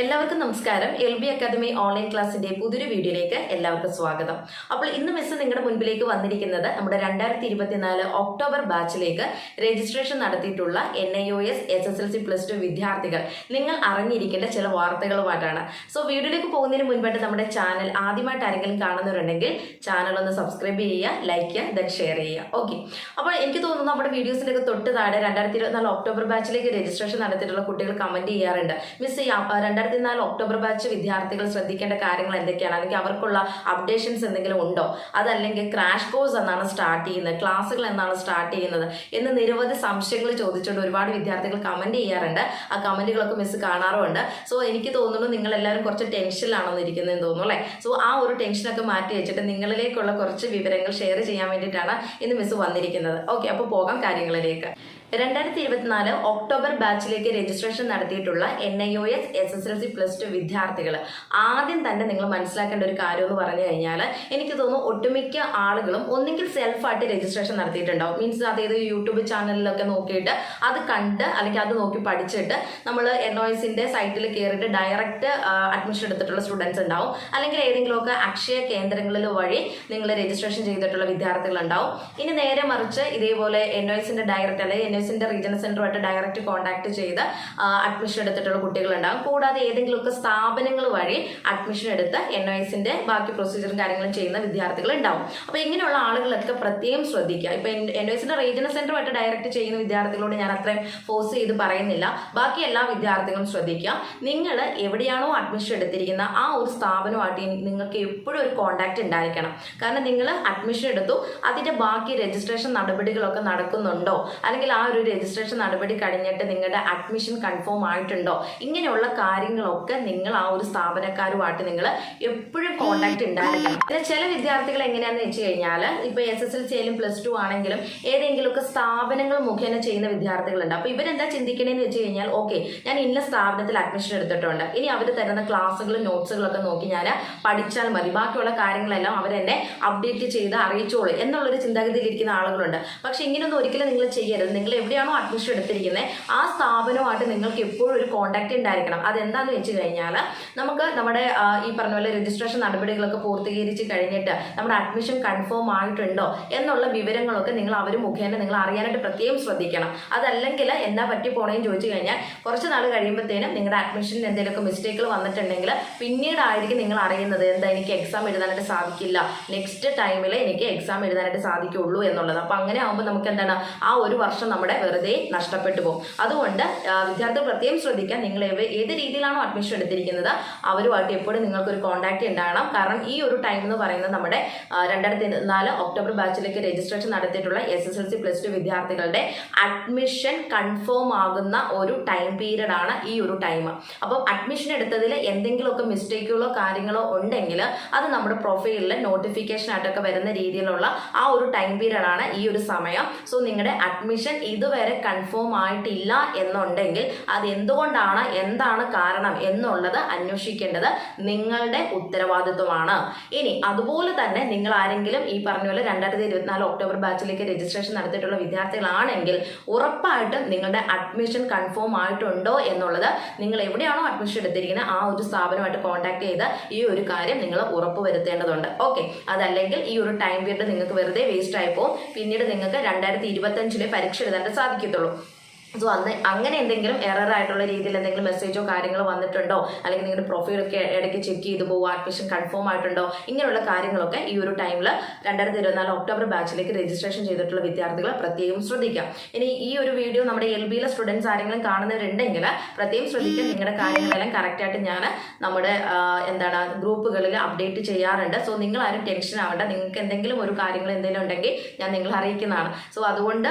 എല്ലാവർക്കും നമസ്കാരം. L B academy online ക്ലാസ്സിന്റെ പുതിയൊരു വീഡിയോയിലേക്ക് എല്ലാവർക്കും സ്വാഗതം. അപ്പോൾ ഇന്ന് മിസ് നിങ്ങളുടെ മുൻപിലേക്ക് വന്നിരിക്കുന്നത് നമ്മുടെ രണ്ടായിരത്തി ഇരുപത്തിനാല് ഒക്ടോബർ ബാച്ചിലേക്ക് രജിസ്ട്രേഷൻ നടത്തിയിട്ടുള്ള N I O S S S L C plus two വിദ്യാർത്ഥികൾ. നിങ്ങൾ അറിഞ്ഞിരിക്കേണ്ട ചില വാർത്തകളുമായിട്ടാണ്. സോ വീഡിയോയിലേക്ക് പോകുന്നതിന് മുൻപായിട്ട് നമ്മുടെ ചാനൽ ആദ്യമായിട്ട് ആരെങ്കിലും കാണുന്നവരുണ്ടെങ്കിൽ ചാനൽ ഒന്ന് സബ്സ്ക്രൈബ് ചെയ്യുക ലൈക്ക് ചെയ്യുക ദെൻ ഷെയർ ചെയ്യുക. ഓക്കെ അപ്പോൾ എനിക്ക് തോന്നുന്നു നമ്മുടെ വീഡിയോസിലേക്ക് തൊട്ട് താഴെ രണ്ടായിരത്തി ഇരുപത്തിനാല് ഒക്ടോബർ ബാച്ചിലേക്ക് രജിസ്ട്രേഷൻ നടത്തിയിട്ടുള്ള കുട്ടികൾ കമന്റ് ചെയ്യാറുണ്ട്. മിസ് രണ്ടായിരത്തി നാല് ഒക്ടോബർ ബാച്ച് വിദ്യാർത്ഥികൾ ശ്രദ്ധിക്കേണ്ട കാര്യങ്ങൾ എന്തൊക്കെയാണ്? അല്ലെങ്കിൽ അവർക്കുള്ള അപ്ഡേഷൻസ് എന്തെങ്കിലും ഉണ്ടോ? അതല്ലെങ്കിൽ ക്രാഷ് കോഴ്സ് എന്നാണ് സ്റ്റാർട്ട് ചെയ്യുന്നത്? ക്ലാസ്സുകൾ എന്നാണ് സ്റ്റാർട്ട് ചെയ്യുന്നത്? എന്ന് നിരവധി സംശയങ്ങൾ ചോദിച്ചുകൊണ്ട് ഒരുപാട് വിദ്യാർത്ഥികൾ കമന്റ് ചെയ്യാറുണ്ട്. ആ കമന്റുകളൊക്കെ മിസ് കാണാറുമുണ്ട്. സോ എനിക്ക് തോന്നുന്നു നിങ്ങൾ എല്ലാവരും കുറച്ച് ടെൻഷനിലാണെന്ന് ഇരിക്കുന്നതെന്ന് തോന്നുന്നു അല്ലേ? സോ ആ ഒരു ടെൻഷനൊക്കെ മാറ്റി വെച്ചിട്ട് നിങ്ങളിലേക്കുള്ള കുറച്ച് വിവരങ്ങൾ ഷെയർ ചെയ്യാൻ വേണ്ടിയിട്ടാണ് ഇന്ന് മിസ് വന്നിരിക്കുന്നത്. ഓക്കെ അപ്പോൾ പോകാം കാര്യങ്ങളിലേക്ക്. രണ്ടായിരത്തി ഇരുപത്തിനാല് ഒക്ടോബർ ബാച്ചിലേക്ക് രജിസ്ട്രേഷൻ നടത്തിയിട്ടുള്ള N I O S S S L C plus two വിദ്യാർത്ഥികൾ ആദ്യം തന്നെ നിങ്ങൾ മനസ്സിലാക്കേണ്ട ഒരു കാര്യം എന്ന് പറഞ്ഞു കഴിഞ്ഞാൽ എനിക്ക് തോന്നുന്നു ഒട്ടുമിക്ക ആളുകളും ഒന്നെങ്കിൽ സെൽഫായിട്ട് രജിസ്ട്രേഷൻ നടത്തിയിട്ടുണ്ടാവും. മീൻസ് അതായത് യൂട്യൂബ് ചാനലിലൊക്കെ നോക്കിയിട്ട് അത് കണ്ട് അല്ലെങ്കിൽ അത് നോക്കി പഠിച്ചിട്ട് നമ്മൾ എൻ ഒ എസിന്റെ സൈറ്റിൽ കയറിയിട്ട് ഡയറക്റ്റ് അഡ്മിഷൻ എടുത്തിട്ടുള്ള സ്റ്റുഡൻസ് ഉണ്ടാവും. അല്ലെങ്കിൽ ഏതെങ്കിലുമൊക്കെ അക്ഷയ കേന്ദ്രങ്ങളിൽ വഴി നിങ്ങൾ രജിസ്ട്രേഷൻ ചെയ്തിട്ടുള്ള വിദ്യാർത്ഥികൾ ഉണ്ടാവും ഇനി നേരെ മറിച്ച് ഇതേപോലെ എൻ ഒ എസിന്റെ ഡയറക്റ്റ് അല്ലെങ്കിൽ എൻ എസിന്റെ റീജിയണൽ സെന്ററുമായിട്ട് ഡയറക്റ്റ് കോൺടാക്ട് ചെയ്ത് അഡ്മിഷൻ എടുത്തിട്ടുള്ള കുട്ടികളുണ്ടാകും. കൂടാതെ ഏതെങ്കിലുമൊക്കെ സ്ഥാപനങ്ങൾ വഴി അഡ്മിഷൻ എടുത്ത് എൻ ഒ എസിന്റെ ബാക്കി പ്രൊസീജിയറും കാര്യങ്ങളും ചെയ്യുന്ന വിദ്യാർത്ഥികൾ ഉണ്ടാവും അപ്പോൾ ഇങ്ങനെയുള്ള ആളുകളൊക്കെ പ്രത്യേകം ശ്രദ്ധിക്കുക. ഇപ്പോൾ എൻ ഒ എസിന്റെ റീജിയണൽ സെന്ററുമായിട്ട് ഡയറക്റ്റ് ചെയ്യുന്ന വിദ്യാർത്ഥികളോട് ഞാൻ അത്രയും ഫോഴ്സ് ചെയ്ത് പറയുന്നില്ല. ബാക്കി എല്ലാ വിദ്യാർത്ഥികളും ശ്രദ്ധിക്കുക. നിങ്ങൾ എവിടെയാണോ അഡ്മിഷൻ എടുത്തിരിക്കുന്ന ആ ഒരു സ്ഥാപനമായിട്ട് നിങ്ങൾക്ക് എപ്പോഴും ഒരു കോൺടാക്ട് ഉണ്ടായിരിക്കണം. കാരണം നിങ്ങൾ അഡ്മിഷൻ എടുത്തു അതിന്റെ ബാക്കി രജിസ്ട്രേഷൻ നടപടികളൊക്കെ നടക്കുന്നുണ്ടോ? അല്ലെങ്കിൽ ആ ഒരു രജിസ്ട്രേഷൻ നടപടി കഴിഞ്ഞിട്ട് നിങ്ങളുടെ അഡ്മിഷൻ കൺഫേം ആയിട്ടുണ്ടോ? ഇങ്ങനെയുള്ള കാര്യങ്ങളൊക്കെ നിങ്ങൾ ആ ഒരു സ്ഥാപനക്കാരുമായിട്ട് നിങ്ങൾ എപ്പോഴും കോൺടാക്ട് ഉണ്ടായിരിക്കണം. പിന്നെ ചില വിദ്യാർത്ഥികൾ എങ്ങനെയാന്ന് വെച്ച് കഴിഞ്ഞാൽ ഇപ്പൊ എസ് എസ് എൽ സി ആയാലും പ്ലസ് ടു ആണെങ്കിലും ഏതെങ്കിലുമൊക്കെ സ്ഥാപനങ്ങൾ മുഖേന ചെയ്യുന്ന വിദ്യാർത്ഥികളുണ്ട്. അപ്പൊ ഇവരെന്താ ചിന്തിക്കണേന്ന് വെച്ച് കഴിഞ്ഞാൽ ഓക്കെ ഞാൻ ഇന്ന സ്ഥാപനത്തിൽ അഡ്മിഷൻ എടുത്തിട്ടുണ്ട്. ഇനി അവർ തരുന്ന ക്ലാസ്സുകളും നോട്ട്സുകളൊക്കെ നോക്കി ഞാൻ പഠിച്ചാൽ മതി. ബാക്കിയുള്ള കാര്യങ്ങളെല്ലാം അവരെന്നെ അപ്ഡേറ്റ് ചെയ്ത് അറിയിച്ചോളൂ. എന്നുള്ളൊരു ചിന്താഗതിയിലിരിക്കുന്ന ആളുകളുണ്ട്. പക്ഷെ ഇങ്ങനെയൊന്നും ഒരിക്കലും നിങ്ങൾ ചെയ്യരുത്. നിങ്ങൾ എവിടെയാണോ അഡ്മിഷൻ എടുത്തിരിക്കുന്നത് ആ സ്ഥാപനവുമായിട്ട് നിങ്ങൾക്ക് എപ്പോഴും ഒരു കോൺടാക്ട് ഉണ്ടായിരിക്കണം. അതെന്താന്ന് വെച്ച് കഴിഞ്ഞാൽ നമുക്ക് നമ്മുടെ ഈ പറഞ്ഞ പോലെ രജിസ്ട്രേഷൻ നടപടികളൊക്കെ പൂർത്തീകരിച്ച് കഴിഞ്ഞിട്ട് നമ്മുടെ അഡ്മിഷൻ കൺഫേം ആയിട്ടുണ്ടോ എന്നുള്ള വിവരങ്ങളൊക്കെ നിങ്ങൾ അവർ മുഖേന നിങ്ങൾ അറിയാനായിട്ട് പ്രത്യേകം ശ്രദ്ധിക്കണം. അതല്ലെങ്കിൽ എന്താ പറ്റി പോണേന്ന് ചോദിച്ചു കഴിഞ്ഞാൽ കുറച്ച് നാൾ കഴിയുമ്പോഴത്തേനും നിങ്ങളുടെ അഡ്മിഷനിൽ എന്തെങ്കിലുമൊക്കെ മിസ്റ്റേക്കുകൾ വന്നിട്ടുണ്ടെങ്കിൽ പിന്നീടായിരിക്കും നിങ്ങൾ അറിയുന്നത് എന്താ എനിക്ക് എക്സാം എഴുതാനായിട്ട് സാധിക്കില്ല. നെക്സ്റ്റ് ടൈമിൽ എനിക്ക് എക്സാം എഴുതാനായിട്ട് സാധിക്കുള്ളൂ എന്നുള്ളത്. അപ്പം അങ്ങനെ ആകുമ്പോൾ നമുക്ക് എന്താണ് ആ ഒരു വർഷം നമ്മുടെ വെറുതെ നഷ്ടപ്പെട്ടു പോകും. അതുകൊണ്ട് വിദ്യാർത്ഥികൾ പ്രത്യേകം ശ്രദ്ധിക്കാൻ നിങ്ങൾ ഏത് രീതിയിലാണോ അഡ്മിഷൻ എടുത്തിരിക്കുന്നത് അവരുമായിട്ട് എപ്പോഴും നിങ്ങൾക്കൊരു കോൺടാക്റ്റ് ഉണ്ടാകണം. കാരണം ഈ ഒരു ടൈം എന്ന് പറയുന്നത് നമ്മുടെ രണ്ടായിരത്തി നാല് ഒക്ടോബർ ബാച്ചിലേക്ക് രജിസ്ട്രേഷൻ നടത്തിയിട്ടുള്ള S S L C plus two വിദ്യാർത്ഥികളുടെ അഡ്മിഷൻ കൺഫേം ആകുന്ന ഒരു ടൈം പീരീഡ് ആണ് ഈ ഒരു ടൈം അപ്പം അഡ്മിഷൻ എടുത്തതിൽ എന്തെങ്കിലുമൊക്കെ മിസ്റ്റേക്കുകളോ കാര്യങ്ങളോ ഉണ്ടെങ്കിൽ അത് നമ്മുടെ പ്രൊഫൈലിൽ നോട്ടിഫിക്കേഷൻ ആയിട്ടൊക്കെ വരുന്ന രീതിയിലുള്ള ആ ഒരു ടൈം പീരീഡ് ആണ് ഈ ഒരു സമയം. സോ നിങ്ങളുടെ അഡ്മിഷൻ ഇതുവരെ കൺഫേം ആയിട്ടില്ല എന്നുണ്ടെങ്കിൽ അത് എന്തുകൊണ്ടാണ് എന്താണ് കാരണം എന്നുള്ളത് അന്വേഷിക്കേണ്ടത് നിങ്ങളുടെ ഉത്തരവാദിത്വമാണ്. ഇനി അതുപോലെ തന്നെ നിങ്ങൾ ആരെങ്കിലും ഈ പറഞ്ഞ പോലെ രണ്ടായിരത്തി ഇരുപത്തിനാല് ഒക്ടോബർ ബാച്ചിലേക്ക് രജിസ്ട്രേഷൻ നടത്തിയിട്ടുള്ള വിദ്യാർത്ഥികളാണെങ്കിൽ ഉറപ്പായിട്ടും നിങ്ങളുടെ അഡ്മിഷൻ കൺഫേം ആയിട്ടുണ്ടോ എന്നുള്ളത് നിങ്ങൾ എവിടെയാണോ അഡ്മിഷൻ എടുത്തിരിക്കുന്നത് ആ ഒരു സ്ഥാപനമായിട്ട് കോൺടാക്ട് ചെയ്ത് ഈ ഒരു കാര്യം നിങ്ങൾ ഉറപ്പ് വരുത്തേണ്ടതുണ്ട്. ഓക്കെ അതല്ലെങ്കിൽ ഈ ഒരു ടൈം പീരീഡ് നിങ്ങൾക്ക് വെറുതെ വേസ്റ്റ് ആയി പോകും പിന്നീട് നിങ്ങൾക്ക് രണ്ടായിരത്തി ഇരുപത്തഞ്ചിലെ പരീക്ഷ എഴുതാനായിട്ട് സാധിക്കത്തുള്ളൂ. സോ അന്ന് അങ്ങനെ എന്തെങ്കിലും എറർ ആയിട്ടുള്ള രീതിയിൽ എന്തെങ്കിലും മെസ്സേജോ കാര്യങ്ങളോ വന്നിട്ടുണ്ടോ? അല്ലെങ്കിൽ നിങ്ങളുടെ പ്രൊഫൈലൊക്കെ ഇടയ്ക്ക് ചെക്ക് ചെയ്തു പോകുക അഡ്മിഷൻ കൺഫേം ആയിട്ടുണ്ടോ? ഇങ്ങനെയുള്ള കാര്യങ്ങളൊക്കെ ഈ ഒരു ടൈമിൽ രണ്ടായിരത്തി ഇരുപത്തിനാല് ഒക്ടോബർ ബാച്ചിലേക്ക് രജിസ്ട്രേഷൻ ചെയ്തിട്ടുള്ള വിദ്യാർത്ഥികൾ പ്രത്യേകം ശ്രദ്ധിക്കാം. ഇനി ഈ ഒരു വീഡിയോ നമ്മുടെ എൽ ബിയിലെ സ്റ്റുഡൻസ് ആരെങ്കിലും കാണുന്നവരുണ്ടെങ്കിൽ പ്രത്യേകം ശ്രദ്ധിക്കാം. നിങ്ങളുടെ കാര്യങ്ങളെല്ലാം കറക്റ്റായിട്ട് ഞാൻ നമ്മുടെ എന്താണ് ഗ്രൂപ്പുകളിൽ അപ്ഡേറ്റ് ചെയ്യാറുണ്ട്. സോ നിങ്ങൾ ആരും ടെൻഷൻ ആവേണ്ട. നിങ്ങൾക്ക് എന്തെങ്കിലും ഒരു കാര്യങ്ങൾ എന്തെങ്കിലും ഉണ്ടെങ്കിൽ ഞാൻ നിങ്ങളെ അറിയിക്കുന്നതാണ്. സോ അതുകൊണ്ട്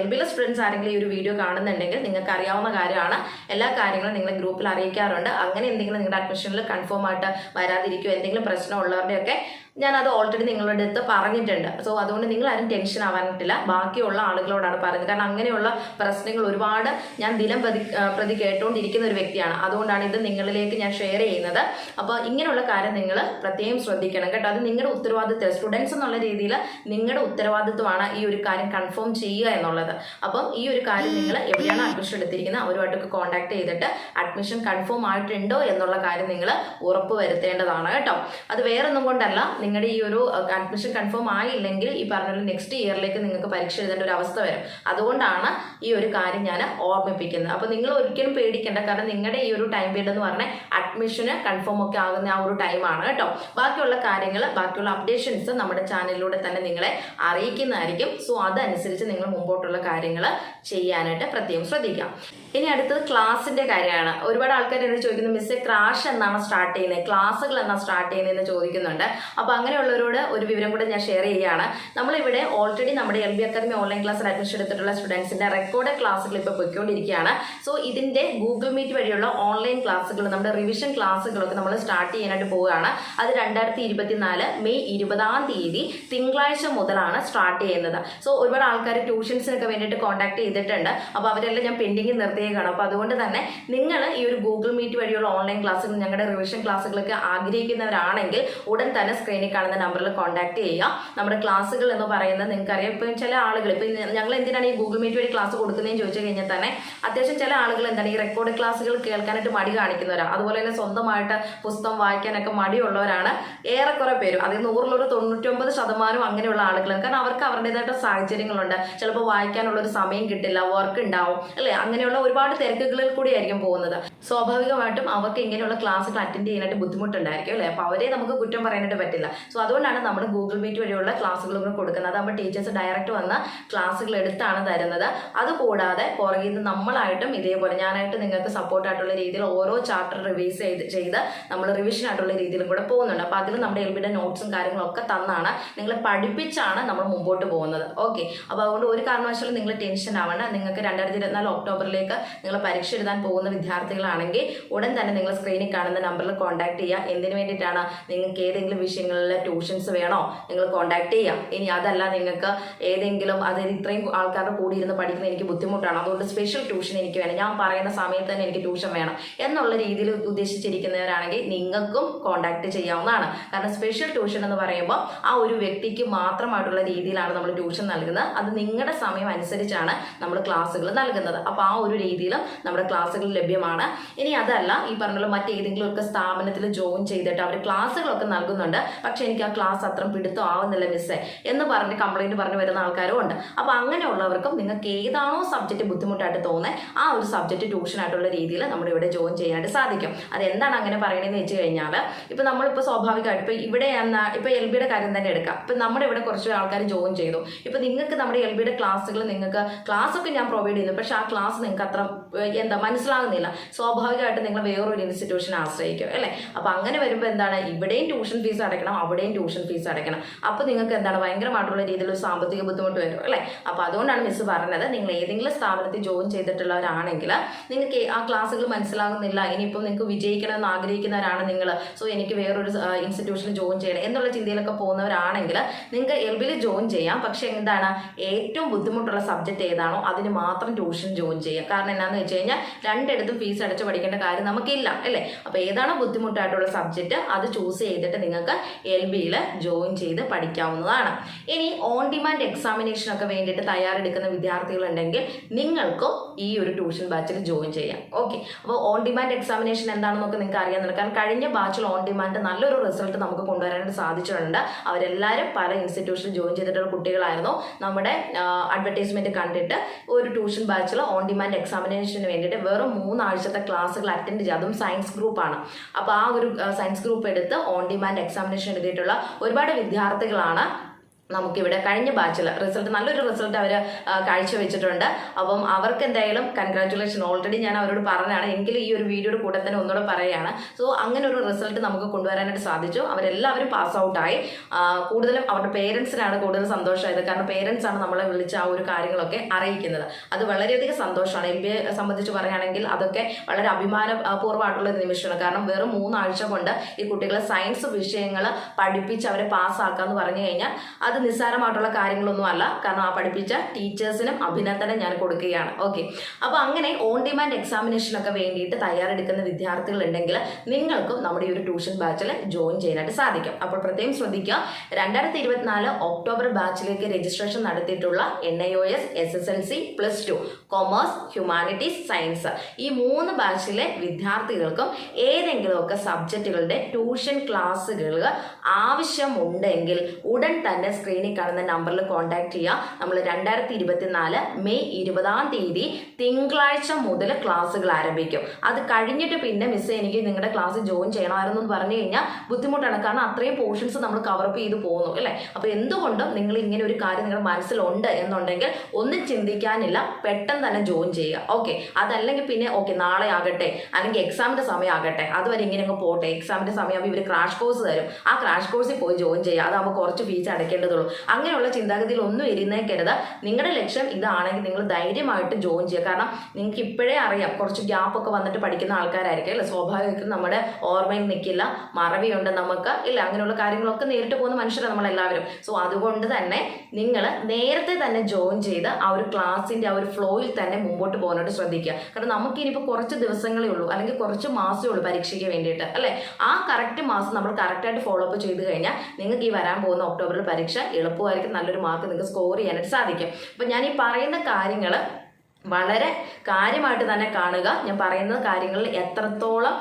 എൽ ബിയിലെ സ്റ്റുഡൻസ് ആരെങ്കിലും ഈ ഒരു വീഡിയോ കാണുന്ന കാണുന്നുണ്ടെങ്കിൽ നിങ്ങൾക്ക് അറിയാവുന്ന കാര്യമാണ്. എല്ലാ കാര്യങ്ങളും നിങ്ങൾ ഗ്രൂപ്പിൽ അറിയിക്കാറുണ്ട്. അങ്ങനെ എന്തെങ്കിലും നിങ്ങളുടെ അഡ്മിഷനിൽ കൺഫേം ആയിട്ട് വരാതിരിക്കുമോ എന്തെങ്കിലും പ്രശ്നം ഉള്ളവരുടെയൊക്കെ ഞാൻ അത് ഓൾറെഡി നിങ്ങളുടെ അടുത്ത് പറഞ്ഞിട്ടുണ്ട്. സോ അതുകൊണ്ട് നിങ്ങൾ ആരും ടെൻഷൻ ആവാനിട്ടില്ല. ബാക്കിയുള്ള ആളുകളോടാണ് പറയുന്നത്. കാരണം അങ്ങനെയുള്ള പ്രശ്നങ്ങൾ ഒരുപാട് ഞാൻ ദിനം പ്രതി പ്രതി കേട്ടുകൊണ്ടിരിക്കുന്ന ഒരു വ്യക്തിയാണ്. അതുകൊണ്ടാണ് ഇത് നിങ്ങളിലേക്ക് ഞാൻ ഷെയർ ചെയ്യുന്നത്. അപ്പോൾ ഇങ്ങനെയുള്ള കാര്യം നിങ്ങൾ പ്രത്യേകം ശ്രദ്ധിക്കണം കേട്ടോ. അത് നിങ്ങളുടെ ഉത്തരവാദിത്വം സ്റ്റുഡൻസ് എന്നുള്ള രീതിയിൽ നിങ്ങളുടെ ഉത്തരവാദിത്വമാണ് ഈ ഒരു കാര്യം കൺഫേം ചെയ്യുക എന്നുള്ളത്. അപ്പം ഈ ഒരു കാര്യം നിങ്ങൾ എവിടെയാണ് അഡ്മിഷൻ എടുത്തിരിക്കുന്നത്? അവരുമായിട്ടൊക്കെ കോൺടാക്ട് ചെയ്തിട്ട് അഡ്മിഷൻ കൺഫേം ആയിട്ടുണ്ടോ എന്നുള്ള കാര്യം നിങ്ങൾ ഉറപ്പ് വരുത്തേണ്ടതാണ് കേട്ടോ. അത് വേറൊന്നും കൊണ്ടല്ല നിങ്ങളുടെ ഈ ഒരു അഡ്മിഷൻ കൺഫേം ആയില്ലെങ്കിൽ ഈ പറഞ്ഞ നെക്സ്റ്റ് ഇയറിലേക്ക് നിങ്ങൾക്ക് പരീക്ഷ എഴുതേണ്ട ഒരു അവസ്ഥ വരും. അതുകൊണ്ടാണ് ഈ ഒരു കാര്യം ഞാൻ ഓർമ്മിപ്പിക്കുന്നത്. അപ്പോൾ നിങ്ങൾ ഒരിക്കലും പേടിക്കേണ്ട. കാരണം നിങ്ങളുടെ ഈ ഒരു ടൈം പീരീഡ് എന്ന് പറഞ്ഞാൽ അഡ്മിഷന് കൺഫേം ഒക്കെ ആകുന്ന ആ ഒരു ടൈമാണ് കേട്ടോ. ബാക്കിയുള്ള കാര്യങ്ങൾ ബാക്കിയുള്ള അപ്ഡേഷൻസ് നമ്മുടെ ചാനലിലൂടെ തന്നെ നിങ്ങളെ അറിയിക്കുന്നതായിരിക്കും. സോ അതനുസരിച്ച് നിങ്ങൾ മുമ്പോട്ടുള്ള കാര്യങ്ങൾ ചെയ്യാനായിട്ട് പ്രത്യേകം ശ്രദ്ധിക്കാം. ഇനി അടുത്തത് ക്ലാസിന്റെ കാര്യമാണ്. ഒരുപാട് ആൾക്കാർ എന്നോട് ചോദിക്കുന്നു മിസ്സേ ക്രാഷ് എന്നാണ് സ്റ്റാർട്ട് ചെയ്യുന്നത് ക്ലാസ്സുകൾ എന്നാണ് സ്റ്റാർട്ട് ചെയ്യുന്നതെന്ന് ചോദിക്കുന്നുണ്ട്. അപ്പോൾ അങ്ങനെയുള്ളവരോട് ഒരു വിവരം കൂടെ ഞാൻ ഷെയർ ചെയ്യുകയാണ്. നമ്മളിവിടെ ഓൾറെഡി നമ്മുടെ എൽ ബി അക്കാദമി ഓൺലൈൻ ക്ലാസ്സിൽ അഡ്മിഷൻ എടുത്തിട്ടുള്ള സ്റ്റുഡൻസിന്റെ റെക്കോർഡ് ക്ലാസ്സുകൾ ഇപ്പോൾ പൊയ്ക്കൊണ്ടിരിക്കുകയാണ്. സോ ഇതിന്റെ ഗൂഗിൾ മീറ്റ് വഴിയുള്ള ഓൺലൈൻ ക്ലാസ്സുകൾ നമ്മുടെ റിവിഷൻ ക്ലാസ്സുകളൊക്കെ നമ്മൾ സ്റ്റാർട്ട് ചെയ്യാനായിട്ട് പോവുകയാണ്. അത് രണ്ടായിരത്തി ഇരുപത്തിനാല് മെയ് ഇരുപതാം തീയതി തിങ്കളാഴ്ച മുതലാണ് സ്റ്റാർട്ട് ചെയ്യുന്നത്. സോ ഒരുപാട് ആൾക്കാർ ട്യൂഷൻസിനൊക്കെ വേണ്ടിയിട്ട് കോൺടാക്ട് ചെയ്തിട്ടുണ്ട്. അപ്പോൾ അവരെല്ലാം ഞാൻ പെൻഡിങ്ങിൽ നിർത്തിയേക്കാണ്. അപ്പോൾ അതുകൊണ്ട് തന്നെ നിങ്ങൾ ഈ ഒരു ഗൂഗിൾ മീറ്റ് വഴിയുള്ള ഓൺലൈൻ ക്ലാസ്സുകൾ ഞങ്ങളുടെ റിവിഷൻ ക്ലാസ്സുകളൊക്കെ ആഗ്രഹിക്കുന്നവരാണെങ്കിൽ ഉടൻ തന്നെ സ്ക്രീനിൽ കാണുന്ന നമ്പറിൽ കോൺടാക്ട് ചെയ്യുക. നമ്മുടെ ക്ലാസ്സുകൾ എന്ന് പറയുന്നത് നിങ്ങൾക്കറിയാം. ഇപ്പം ചില ആളുകൾ ഇപ്പം ഞങ്ങൾ എന്തിനാണ് ഈ ഗൂഗിൾ മീറ്റ് വഴി ക്ലാസ് കൊടുക്കുന്നതെന്ന് ചോദിച്ചു കഴിഞ്ഞാൽ തന്നെ അത്യാവശ്യം ചില ആളുകൾ എന്താണ് ഈ റെക്കോർഡ് ക്ലാസ്സുകൾ കേൾക്കാനായിട്ട് മടി കാണിക്കുന്നവരാണ് അതുപോലെ തന്നെ സ്വന്തമായിട്ട് പുസ്തകം വായിക്കാനൊക്കെ മടിയുള്ളവരാണ് ഏറെക്കുറെ പേരും. അതിൽ നൂറിലൊരു തൊണ്ണൂറ്റൊമ്പത് ശതമാനം അങ്ങനെയുള്ള ആളുകളാണ് കാരണം അവർക്ക് അവരുടേതായിട്ട് സാഹചര്യങ്ങളുണ്ട്. ചിലപ്പോൾ വായിക്കാനുള്ള ഒരു സമയം കിട്ടില്ല വർക്ക് ഉണ്ടാവും അല്ലേ? അങ്ങനെയുള്ള ഒരുപാട് തിരക്കുകളിൽ കൂടിയായിരിക്കും പോകുന്നത്. സ്വാഭാവികമായിട്ടും അവർക്ക് ഇങ്ങനെയുള്ള ക്ലാസ്സുകൾ അറ്റൻഡ് ചെയ്യാനായിട്ട് ബുദ്ധിമുട്ടുണ്ടായിരിക്കും അല്ലേ? അപ്പോൾ അവരെ നമുക്ക് കുറ്റം പറയാനായിട്ട് പറ്റില്ല. സോ അതുകൊണ്ടാണ് നമ്മൾ ഗൂഗിൾ മീറ്റ് വഴിയുള്ള ക്ലാസ്സുകൾ കൊടുക്കുന്നത്. അതാകുമ്പോൾ ടീച്ചേഴ്സ് ഡയറക്റ്റ് വന്ന് ക്ലാസ്സുകൾ എടുത്താണ് തരുന്നത്. അതുകൂടാതെ പുറകിൽ നിന്ന് നമ്മളായിട്ടും ഇതേപോലെ ഞാനായിട്ട് നിങ്ങൾക്ക് സപ്പോർട്ടായിട്ടുള്ള രീതിയിൽ ഓരോ ചാപ്റ്റർ റിവൈസ് ചെയ്ത് ചെയ്ത് നമ്മൾ റിവിഷൻ ആയിട്ടുള്ള രീതിയിലും കൂടെ പോകുന്നുണ്ട്. അപ്പോൾ അതിൽ നമ്മുടെ എൽബിയുടെ നോട്ട്സും കാര്യങ്ങളൊക്കെ തന്നാണ് നിങ്ങൾ പഠിപ്പിച്ചാണ് നമ്മൾ മുമ്പോട്ട് പോകുന്നത്. ഓക്കെ അപ്പോൾ അതുകൊണ്ട് ഒരു കാരണവശാലും നിങ്ങൾ ടെൻഷൻ ആവണ്ട. നിങ്ങൾക്ക് രണ്ടായിരത്തി ഇരുപത്തിനാല് ഒക്ടോബറിലേക്ക് നിങ്ങൾ പരീക്ഷ എഴുതാൻ പോകുന്ന വിദ്യാർത്ഥികളാണെങ്കിൽ ഉടൻ തന്നെ നിങ്ങൾ സ്ക്രീനിൽ കാണുന്ന നമ്പറിൽ കോൺടാക്ട് ചെയ്യുക. എന്തിനു വേണ്ടിയിട്ടാണ് നിങ്ങൾക്ക് ഏതെങ്കിലും വിഷയങ്ങളിൽ ട്യൂഷൻസ് വേണോ? നിങ്ങൾ കോൺടാക്ട് ചെയ്യാം. ഇനി അതല്ല നിങ്ങൾക്ക് ഏതെങ്കിലും അതായത് ഇത്രയും ആൾക്കാരുടെ കൂടി ഇരുന്ന് പഠിക്കുന്ന എനിക്ക് ബുദ്ധിമുട്ടാണ്. അതുകൊണ്ട് സ്പെഷ്യൽ ട്യൂഷൻ എനിക്ക് വേണം. ഞാൻ പറയുന്ന സമയത്ത് തന്നെ എനിക്ക് ട്യൂഷൻ വേണം. എന്നുള്ള രീതിയിൽ ഉദ്ദേശിച്ചിരിക്കുന്നവരാണെങ്കിൽ നിങ്ങൾക്കും കോൺടാക്ട് ചെയ്യാവുന്നതാണ്. കാരണം സ്പെഷ്യൽ ട്യൂഷൻ എന്ന് പറയുമ്പോൾ ആ ഒരു വ്യക്തിക്ക് മാത്രമായിട്ടുള്ള രീതിയിലാണ് നമ്മൾ ട്യൂഷൻ നൽകുന്നത്. അത് നിങ്ങളുടെ സമയം അനുസരിച്ചാണ് നമ്മൾ ക്ലാസ്സുകൾ നൽകുന്നത്. അപ്പോൾ ആ ഒരു രീതിയിൽ നമ്മുടെ ക്ലാസ്സുകൾ ലഭ്യമാണ്. ഇനി അതല്ല ഈ പറഞ്ഞുള്ള മറ്റേതെങ്കിലും ഒക്കെ സ്ഥാപനത്തിൽ ജോയിൻ ചെയ്തിട്ട് അവർ ക്ലാസ്സുകളൊക്കെ നൽകുന്നുണ്ട്. പക്ഷെ എനിക്ക് ആ ക്ലാസ് അത്ര പിടുത്തം ആവുന്നില്ല മിസ്സേ എന്ന് പറഞ്ഞ് കംപ്ലൈന്റ് പറഞ്ഞു വരുന്ന ആൾക്കാരും ഉണ്ട്. അപ്പോൾ അങ്ങനെയുള്ളവർക്കും നിങ്ങൾക്ക് ഏതാണോ സബ്ജക്റ്റ് ബുദ്ധിമുട്ടായിട്ട് തോന്നുന്നത് ആ ഒരു സബ്ജക്റ്റ് ട്യൂഷനായിട്ടുള്ള രീതിയിൽ നമ്മുടെ ഇവിടെ ജോയിൻ ചെയ്യാനായിട്ട് സാധിക്കും. അത് എന്താണ് അങ്ങനെ പറയണതെന്ന് വെച്ച് കഴിഞ്ഞാൽ ഇപ്പൊ നമ്മളിപ്പോൾ സ്വാഭാവികമായിട്ട് ഇപ്പോൾ ഇവിടെ എന്നാ ഇപ്പോൾ എൽ ബിയുടെ കാര്യം തന്നെ എടുക്കാം. ഇപ്പം നമ്മുടെ ഇവിടെ കുറച്ച് ആൾക്കാർ ജോയിൻ ചെയ്തു. ഇപ്പൊ നിങ്ങൾക്ക് നമ്മുടെ എൽ ബിയുടെ ക്ലാസ്സുകൾ നിങ്ങൾക്ക് ക്ലാസ് ഒക്കെ ഞാൻ പ്രൊവൈഡ് ചെയ്യുന്നു പക്ഷേ ആ ക്ലാസ് നിങ്ങൾക്ക് അത്ര എന്താ മനസ്സിലാകുന്നില്ല. സ്വാഭാവികമായിട്ട് നിങ്ങൾ വേറൊരു ഇൻസ്റ്റിറ്റ്യൂഷനെ ആശ്രയിക്കും അല്ലേ? അപ്പോൾ അങ്ങനെ വരുമ്പോൾ എന്താണ് ഇവിടെയും ട്യൂഷൻ ഫീസ് അടയ്ക്കണം അവിടെയും ട്യൂഷൻ ഫീസ് അടയ്ക്കണം. അപ്പോൾ നിങ്ങൾക്ക് എന്താണ് ഭയങ്കരമായിട്ടുള്ള രീതിയിൽ ഒരു സാമ്പത്തിക ബുദ്ധിമുട്ട് വരും അല്ലേ? അപ്പോൾ അതുകൊണ്ടാണ് മിസ് പറഞ്ഞത്. നിങ്ങൾ ഏതെങ്കിലും സ്ഥാപനത്തിൽ ജോയിൻ ചെയ്തിട്ടുള്ളവരാണെങ്കിൽ നിങ്ങൾക്ക് ആ ക്ലാസ്സുകൾ മനസ്സിലാകുന്നില്ല. ഇനിയിപ്പോൾ നിങ്ങൾക്ക് വിജയിക്കണമെന്ന് ആഗ്രഹിക്കുന്നവരാണ് നിങ്ങൾ. സോ എനിക്ക് വേറൊരു ഇൻസ്റ്റിറ്റ്യൂഷനിൽ ജോയിൻ ചെയ്യണം എന്നുള്ള ചിന്തയിലൊക്കെ പോകുന്നവരാണെങ്കിൽ നിങ്ങൾക്ക് എൽ ബിയിൽ ജോയിൻ ചെയ്യാം. പക്ഷേ എന്താണ്? ഏറ്റവും ബുദ്ധിമുട്ടുള്ള സബ്ജക്റ്റ് ഏതാണോ അതിന് മാത്രം ട്യൂഷൻ ജോയിൻ ചെയ്യാം. കാരണം എന്താണെന്ന് വെച്ച് കഴിഞ്ഞാൽ രണ്ടിടത്തും ഫീസ് അടച്ച് പഠിക്കേണ്ട കാര്യം നമുക്കില്ല അല്ലേ? അപ്പോൾ ഏതാണോ ബുദ്ധിമുട്ടായിട്ടുള്ള സബ്ജക്റ്റ് അത് ചൂസ് ചെയ്തിട്ട് നിങ്ങൾക്ക് എൽ ബിയിൽ ജോയിൻ ചെയ്ത് പഠിക്കാവുന്നതാണ്. ഇനി ഓൺ ഡിമാൻഡ് എക്സാമിനേഷനൊക്കെ വേണ്ടിയിട്ട് തയ്യാറെടുക്കുന്ന വിദ്യാർത്ഥികളുണ്ടെങ്കിൽ നിങ്ങൾക്കും ഈ ഒരു ട്യൂഷൻ ബാച്ചിൽ ജോയിൻ ചെയ്യാം. ഓക്കെ അപ്പോൾ ഓൺ ഡിമാൻഡ് എക്സാമിനേഷൻ എന്താണെന്നൊക്കെ നിങ്ങൾക്ക് അറിയാൻ കാരണം കഴിഞ്ഞ ബാച്ചിൽ ഓൺ ഡിമാൻഡ് നല്ലൊരു റിസൾട്ട് നമുക്ക് കൊണ്ടുവരാനായിട്ട് സാധിച്ചിട്ടുണ്ട്. അവരെല്ലാവരും പല ഇൻസ്റ്റിറ്റ്യൂഷനിൽ ജോയിൻ ചെയ്തിട്ടുള്ള കുട്ടികളായിരുന്നു. നമ്മുടെ അഡ്വർടൈസ്മെന്റ് കണ്ടിട്ട് ഒരു ട്യൂഷൻ ബാച്ചിൽ ഓൺ ഡിമാൻഡ് എക്സാമിനേഷന് വേണ്ടിയിട്ട് വെറും മൂന്നാഴ്ചത്തെ ക്ലാസ്സുകൾ അറ്റൻഡ് ചെയ്യുക. അതും സയൻസ് ഗ്രൂപ്പാണ് അപ്പോൾ ആ ഒരു സയൻസ് ഗ്രൂപ്പ് എടുത്ത് ഓൺ ഡിമാൻഡ് എക്സാമിനേഷൻ എഴുതിയിട്ടുള്ള ഒരുപാട് വിദ്യാർത്ഥികളാണ് നമുക്കിവിടെ കഴിഞ്ഞ ബാച്ചിൽ റിസൾട്ട് നല്ലൊരു റിസൾട്ട് അവർ കാഴ്ചവെച്ചിട്ടുണ്ട്. അപ്പം അവർക്ക് എന്തായാലും കൺഗ്രാറ്റുലേഷൻ ഓൾറെഡി ഞാൻ അവരോട് പറഞ്ഞാണ് എങ്കിലും ഈ ഒരു വീഡിയോയുടെ കൂടെ തന്നെ ഒന്നുകൂടെ പറയുകയാണ്. സോ അങ്ങനെ ഒരു റിസൾട്ട് നമുക്ക് കൊണ്ടുവരാനായിട്ട് സാധിച്ചു. അവരെല്ലാവരും പാസ് ഔട്ടായി കൂടുതലും അവരുടെ പേരൻസിനാണ് കൂടുതൽ സന്തോഷമായത്. കാരണം പേരൻസ് ആണ് നമ്മളെ വിളിച്ച ആ ഒരു കാര്യങ്ങളൊക്കെ അറിയിക്കുന്നത്. അത് വളരെയധികം സന്തോഷമാണ്. എം ബി എ സംബന്ധിച്ച് പറയുകയാണെങ്കിൽ അതൊക്കെ വളരെ അഭിമാനപൂർവമായിട്ടുള്ള നിമിഷമാണ്. കാരണം വെറും മൂന്നാഴ്ച കൊണ്ട് ഈ കുട്ടികളെ സയൻസ് വിഷയങ്ങൾ പഠിപ്പിച്ച് അവരെ പാസ്സാക്കാന്ന് പറഞ്ഞു കഴിഞ്ഞാൽ അത് നിസ്സാരമായിട്ടുള്ള കാര്യങ്ങളൊന്നും അല്ല. കാരണം ആ പഠിപ്പിച്ച ടീച്ചേഴ്സിനും അഭിനന്ദനം ഞാൻ കൊടുക്കുകയാണ്. ഓക്കെ അപ്പോൾ അങ്ങനെ ഓൺ ഡിമാൻഡ് എക്സാമിനേഷനൊക്കെ വേണ്ടിയിട്ട് തയ്യാറെടുക്കുന്ന വിദ്യാർത്ഥികൾ ഉണ്ടെങ്കിൽ നിങ്ങൾക്കും നമ്മുടെ ഈ ഒരു ട്യൂഷൻ ബാച്ചിൽ ജോയിൻ ചെയ്യാനായിട്ട് സാധിക്കും. അപ്പോൾ പ്രത്യേകം ശ്രദ്ധിക്കുക. രണ്ടായിരത്തി ഇരുപത്തിനാല് ഒക്ടോബർ ബാച്ചിലേക്ക് രജിസ്ട്രേഷൻ നടത്തിയിട്ടുള്ള N I O S S S L C plus two commerce humanities science ഈ മൂന്ന് ബാച്ചിലെ വിദ്യാർത്ഥികൾക്കും ഏതെങ്കിലുമൊക്കെ സബ്ജക്റ്റുകളുടെ ട്യൂഷൻ ക്ലാസ്സുകൾ ആവശ്യമുണ്ടെങ്കിൽ ഉടൻ തന്നെ സ്ക്രീനിൽ കാണുന്ന നമ്പറിൽ കോൺടാക്ട് ചെയ്യുക നമ്മൾ രണ്ടായിരത്തി ഇരുപത്തിനാല് മെയ് ഇരുപതാം തീയതി തിങ്കളാഴ്ച മുതൽ ക്ലാസ്സുകൾ ആരംഭിക്കും. അത് കഴിഞ്ഞിട്ട് പിന്നെ മിസ് എനിക്ക് നിങ്ങളുടെ ക്ലാസ് ജോയിൻ ചെയ്യണമായിരുന്നു എന്ന് പറഞ്ഞു കഴിഞ്ഞാൽ ബുദ്ധിമുട്ടാണ്. കാരണം അത്രയും പോർഷൻസ് നമ്മൾ കവറപ്പ് ചെയ്ത് പോകുന്നു അല്ലേ? അപ്പോൾ എന്തുകൊണ്ടും നിങ്ങൾ ഇങ്ങനെ ഒരു കാര്യം നിങ്ങളുടെ മനസ്സിലുണ്ട് എന്നുണ്ടെങ്കിൽ ഒന്നും ചിന്തിക്കാനില്ല. പെട്ടെന്ന് തന്നെ ജോയിൻ ചെയ്യുക. ഓക്കെ അതല്ലെങ്കിൽ പിന്നെ ഓക്കെ നാളെ ആകട്ടെ. അല്ലെങ്കിൽ എക്സാമിന്റെ സമയം ആകട്ടെ. അതുവരെ ഇങ്ങനെ അങ്ങ് പോട്ടെ. എക്സാമിന്റെ സമയം ഇവർ ക്രാഷ് കോഴ്സ് തരും. ആ ക്രാഷ് കോഴ്സിൽ പോയി ജോയിൻ ചെയ്യുക. അതാകുമ്പോൾ കുറച്ച് ഫീസ് അടയ്ക്കേണ്ടതുള്ളൂ അങ്ങനെയുള്ള ചിന്താഗതിയിൽ ഒന്നും ഇരുന്നേക്കരുത് നിങ്ങളുടെ ലക്ഷ്യം ഇതാണെങ്കിൽ നിങ്ങൾ ധൈര്യമായിട്ട് ജോയിൻ ചെയ്യുക. കാരണം നിങ്ങൾക്ക് ഇപ്പോഴേ അറിയാം കുറച്ച് ഗ്യാപ്പ് ഒക്കെ വന്നിട്ട് പഠിക്കുന്ന ആൾക്കാരായിരിക്കും അല്ലെ? സ്വാഭാവികമായിട്ടും നമ്മുടെ ഓർമ്മയിൽ നിൽക്കില്ല മറവിയുണ്ട് നമുക്ക് ഇല്ല അങ്ങനെയുള്ള കാര്യങ്ങളൊക്കെ നേരിട്ട് പോകുന്ന മനുഷ്യരാണ് നമ്മളെല്ലാവരും. സോ അതുകൊണ്ട് തന്നെ നിങ്ങൾ നേരത്തെ തന്നെ ജോയിൻ ചെയ്ത് ആ ഒരു ക്ലാസ്സിന്റെ ആ ഒരു ഫ്ലോയിൽ തന്നെ മുമ്പോട്ട് പോകാനായിട്ട് ശ്രദ്ധിക്കുക. കാരണം നമുക്ക് ഇനിയിപ്പോൾ കുറച്ച് ദിവസങ്ങളേ ഉള്ളൂ അല്ലെങ്കിൽ കുറച്ച് മാസമേ ഉള്ളൂ പരീക്ഷയ്ക്ക് വേണ്ടിയിട്ട് അല്ലേ? ആ കറക്റ്റ് മാസം നമ്മൾ കറക്റ്റായിട്ട് ഫോളോ അപ്പ് ചെയ്ത് കഴിഞ്ഞാൽ നിങ്ങൾക്ക് ഈ വരാൻ പോകുന്ന ഒക്ടോബറിൽ പരീക്ഷ എളുപ്പമായിരിക്കും നല്ലൊരു മാർക്ക് നിങ്ങൾക്ക് സ്കോർ ചെയ്യാനായിട്ട് സാധിക്കും. അപ്പം ഞാൻ ഈ പറയുന്ന കാര്യങ്ങൾ വളരെ കാര്യമായിട്ട് തന്നെ കാണുക. ഞാൻ പറയുന്ന കാര്യങ്ങളിൽ എത്രത്തോളം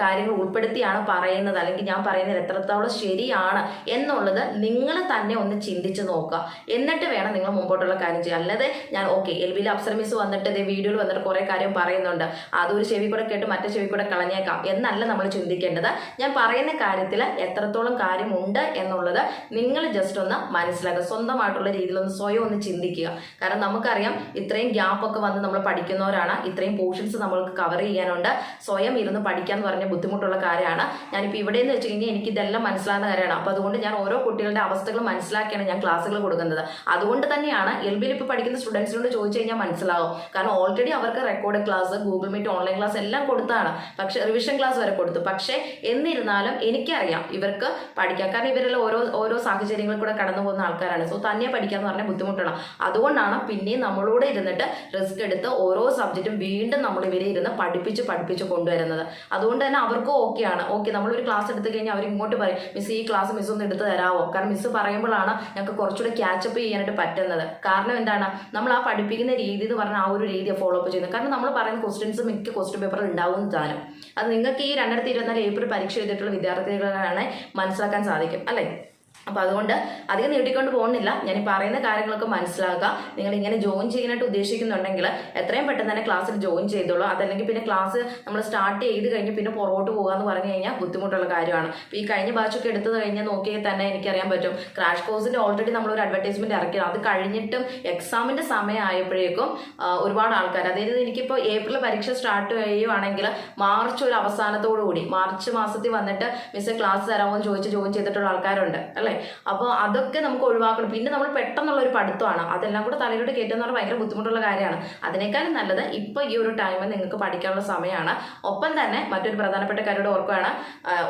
കാര്യങ്ങൾ ഉൾപ്പെടുത്തിയാണ് പറയുന്നത് അല്ലെങ്കിൽ ഞാൻ പറയുന്നത് എത്രത്തോളം ശരിയാണ് എന്നുള്ളത് നിങ്ങൾ തന്നെ ഒന്ന് ചിന്തിച്ച് നോക്കുക. എന്നിട്ട് വേണം നിങ്ങൾ മുമ്പോട്ടുള്ള കാര്യം ചെയ്യുക അല്ലാതെ ഞാൻ ഓക്കെ എൽ ബിയിൽ അപ്സര മിസ് വന്നിട്ട് ഇതേ വീഡിയോയിൽ വന്നിട്ട് കുറേ കാര്യം പറയുന്നുണ്ട്. അതൊരു ചെവി കൂടെ കേട്ട് മറ്റേ ചെവി കൂടെ കളഞ്ഞേക്കാം എന്നല്ല നമ്മൾ ചിന്തിക്കേണ്ടത്. ഞാൻ പറയുന്ന കാര്യത്തിൽ എത്രത്തോളം കാര്യമുണ്ട് എന്നുള്ളത് നിങ്ങൾ ജസ്റ്റ് ഒന്ന് മനസ്സിലാക്കുക. സ്വന്തമായിട്ടുള്ള രീതിയിൽ ഒന്ന് സ്വയം ഒന്ന് ചിന്തിക്കുക. കാരണം നമുക്കറിയാം ഇത്രയും ഗ്യാപ്പ് ഒക്കെ വന്ന് നമ്മൾ പഠിക്കുന്നവരാണ്. ഇത്രയും പോർഷൻസ് നമ്മൾക്ക് കവർ ചെയ്യാനുണ്ട്. സ്വയം ഇരുന്ന് പഠിക്കുക എന്ന് പറഞ്ഞ ബുദ്ധിമുട്ടുള്ള കാര്യമാണ്. ഞാനിപ്പോൾ ഇവിടെ എന്ന് വെച്ച് കഴിഞ്ഞാൽ എനിക്ക് ഇതെല്ലാം മനസ്സിലാകുന്ന കാര്യമാണ്. അപ്പോൾ അതുകൊണ്ട് ഞാൻ ഓരോ കുട്ടികളുടെ അവസ്ഥകൾ മനസ്സിലാക്കിയാണ് ഞാൻ ക്ലാസ്സുകൾ കൊടുക്കുന്നത്. അതുകൊണ്ട് തന്നെയാണ് എൽ ബിയിൽ ഇപ്പോൾ പഠിക്കുന്ന സ്റ്റുഡൻസിനോട് ചോദിച്ചു കഴിഞ്ഞാൽ മനസ്സിലാവും. കാരണം ഓൾറെഡി അവർക്ക് record class Google Meet online class എല്ലാം കൊടുത്താണ്. പക്ഷേ റിവിഷൻ ക്ലാസ് വരെ കൊടുത്തു. പക്ഷേ എന്നിരുന്നാലും എനിക്കറിയാം ഇവർക്ക് പഠിക്കാം കാരണം ഇവരെല്ലാം ഓരോ ഓരോ സാഹചര്യങ്ങളിൽ കൂടെ കടന്നു പോകുന്ന ആൾക്കാരാണ്. സോ തന്നെ പഠിക്കാന്ന് പറഞ്ഞാൽ ബുദ്ധിമുട്ടാണ് അതുകൊണ്ടാണ് പിന്നെയും നമ്മളോട് ഇരുന്നിട്ട് റിസ്ക് എടുത്ത് ഓരോ സബ്ജക്റ്റും വീണ്ടും നമ്മൾ ഇവരെ ഇരുന്ന് പഠിപ്പിച്ച് പഠിപ്പിച്ച് കൊണ്ടുവരുന്നത്. അതുകൊണ്ട് തന്നെ അവർക്കും ഓക്കെയാണ് ഓക്കെ നമ്മളൊരു ക്ലാസ് എടുത്തു കഴിഞ്ഞാൽ അവർ ഇങ്ങോട്ട് പറയും മിസ് ഈ ക്ലാസ് മിസ് ഒന്ന് എടുത്ത് തരാമോ കാരണം മിസ് പറയുമ്പോഴാണ് ഞങ്ങൾക്ക് കുറച്ചുകൂടെ ക്യാച്ചപ്പ് ചെയ്യാനായിട്ട് പറ്റുന്നത്. കാരണം എന്താണ്? നമ്മൾ ആ പഠിപ്പിക്കുന്ന രീതി എന്ന് പറഞ്ഞാൽ ആ ഒരു രീതിയെ ഫോളോ അപ്പ് ചെയ്യുന്നത്. കാരണം നമ്മൾ പറയുന്ന ക്വസ്റ്റ്യൻസ് മിക്ക ക്വസ്റ്റ്യൻ പേപ്പറിൽ ഉണ്ടാവും താനും. അത് നിങ്ങൾക്ക് ഈ രണ്ടായിരത്തി ഇരുപത്തിനാല് ഏപ്രിൽ പരീക്ഷ എഴുതിയിട്ടുള്ള വിദ്യാർത്ഥികളാണ് മനസ്സിലാക്കാൻ സാധിക്കും അല്ലേ? അപ്പോൾ അതുകൊണ്ട് അധികം നീട്ടിക്കൊണ്ട് പോകുന്നില്ല. ഞാൻ ഈ പറയുന്ന കാര്യങ്ങളൊക്കെ മനസ്സിലാക്കുക. നിങ്ങൾ ഇങ്ങനെ ജോയിൻ ചെയ്യാനായിട്ട് ഉദ്ദേശിക്കുന്നുണ്ടെങ്കിൽ എത്രയും പെട്ടെന്ന് തന്നെ ക്ലാസ്സിൽ ജോയിൻ ചെയ്തോളൂ. അതല്ലെങ്കിൽ പിന്നെ ക്ലാസ് നമ്മൾ സ്റ്റാർട്ട് ചെയ്ത് കഴിഞ്ഞ് പിന്നെ പുറകോട്ട് പോകുക എന്ന് പറഞ്ഞു കഴിഞ്ഞാൽ ബുദ്ധിമുട്ടുള്ള കാര്യമാണ്. ഈ കഴിഞ്ഞ ബാച്ചൊക്കെ എടുത്തു കഴിഞ്ഞാൽ നോക്കിയാൽ തന്നെ എനിക്കറിയാൻ പറ്റും. ക്രാഷ് കോഴ്സിന്റെ ഓൾറെഡി നമ്മൾ ഒരു അഡ്വർടൈസ്മെന്റ് ഇറക്കി. അത് കഴിഞ്ഞിട്ടും എക്സാമിന്റെ സമയമായപ്പോഴേക്കും ഒരുപാട് ആൾക്കാർ അതായത് എനിക്കിപ്പോൾ ഏപ്രിൽ പരീക്ഷ സ്റ്റാർട്ട് ചെയ്യുവാണെങ്കിൽ മാർച്ച് ഒരു അവസാനത്തോടു കൂടി മാർച്ച് മാസത്തിൽ വന്നിട്ട് മിസ്സ് ക്ലാസ് തരാമോ എന്ന് ചോദിച്ച് ജോയിൻ ചെയ്തിട്ടുള്ള ആൾക്കാരുണ്ട്. അല്ലേ? അപ്പോൾ അതൊക്കെ നമുക്ക് ഒഴിവാക്കണം. പിന്നെ നമ്മൾ പെട്ടെന്നുള്ള ഒരു പഠിത്തമാണ്. അതെല്ലാം കൂടെ തലയിലോട്ട് കയറ്റുന്ന പറഞ്ഞാൽ ഭയങ്കര ബുദ്ധിമുട്ടുള്ള കാര്യമാണ്. അതിനേക്കാളും നല്ലത് ഇപ്പോൾ ഈ ഒരു ടൈമിൽ നിങ്ങൾക്ക് പഠിക്കാനുള്ള സമയമാണ്. ഒപ്പം തന്നെ മറ്റൊരു പ്രധാനപ്പെട്ട കാര്യമോട് ഓർക്കുകയാണ്.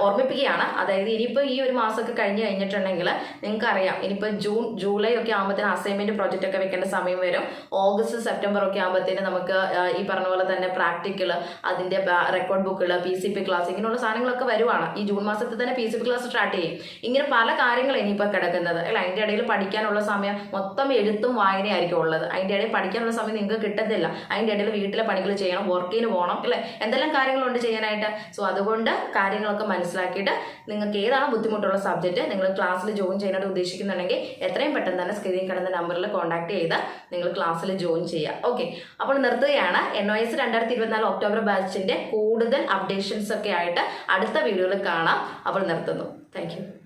ഓർമ്മിപ്പിക്കുകയാണ്. അതായത് ഇനിയിപ്പോൾ ഈ ഒരു മാസമൊക്കെ കഴിഞ്ഞ് കഴിഞ്ഞിട്ടുണ്ടെങ്കിൽ നിങ്ങൾക്ക് അറിയാം ഇനിയിപ്പോൾ ജൂൺ ജൂലൈ ഒക്കെ ആകുമ്പോഴത്തേന് അസൈൻമെന്റ് പ്രോജക്റ്റ് ഒക്കെ വെക്കേണ്ട സമയം വരും. ഓഗസ്റ്റ് സെപ്റ്റംബർ ഒക്കെ ആകുമ്പോഴത്തേന് നമുക്ക് ഈ പറഞ്ഞ പോലെ തന്നെ പ്രാക്ടിക്കൽ അതിന്റെ റെക്കോർഡ് ബുക്കുകൾ പി സി പി ക്ലാസ് ഇങ്ങനെയുള്ള സാധനങ്ങളൊക്കെ വരുവാണ്. ഈ ജൂൺ മാസത്തിൽ തന്നെ P C P class start ചെയ്യും. ഇങ്ങനെ പല കാര്യങ്ങൾ ഇനിയിപ്പോൾ കിടക്കുന്നത്. അല്ല അതിന്റെ ഇടയിൽ പഠിക്കാനുള്ള സമയം മൊത്തം എഴുത്തും വായനയായിരിക്കും ഉള്ളത്. അതിന്റെ ഇടയിൽ പഠിക്കാനുള്ള സമയം നിങ്ങൾക്ക് കിട്ടത്തില്ല. അതിന്റെ ഇടയിൽ വീട്ടിലെ പണികൾ ചെയ്യണം വർക്കിന് പോകണം അല്ലേ? എന്തെല്ലാം കാര്യങ്ങളുണ്ട് ചെയ്യാനായിട്ട്? സോ അതുകൊണ്ട് കാര്യങ്ങളൊക്കെ മനസ്സിലാക്കിയിട്ട് നിങ്ങൾക്ക് ഏതാണ് ബുദ്ധിമുട്ടുള്ള സബ്ജക്റ്റ് നിങ്ങൾ ക്ലാസ്സിൽ ജോയിൻ ചെയ്യാനായിട്ട് ഉദ്ദേശിക്കുന്നുണ്ടെങ്കിൽ എത്രയും പെട്ടെന്ന് തന്നെ സ്ക്രീനിൽ കിടന്ന നമ്പറിൽ കോൺടാക്ട് ചെയ്ത് നിങ്ങൾ ക്ലാസ്സിൽ ജോയിൻ ചെയ്യുക. ഓക്കെ അപ്പോൾ നിർത്തുകയാണ്. എൻ ഒ എസ് രണ്ടായിരത്തി ഇരുപത്തിനാല് ഒക്ടോബർ ബാച്ചിന്റെ കൂടുതൽ അപ്ഡേഷൻസ് ഒക്കെ ആയിട്ട് അടുത്ത വീഡിയോയിൽ കാണാം. അപ്പോൾ നിർത്തുന്നു. താങ്ക്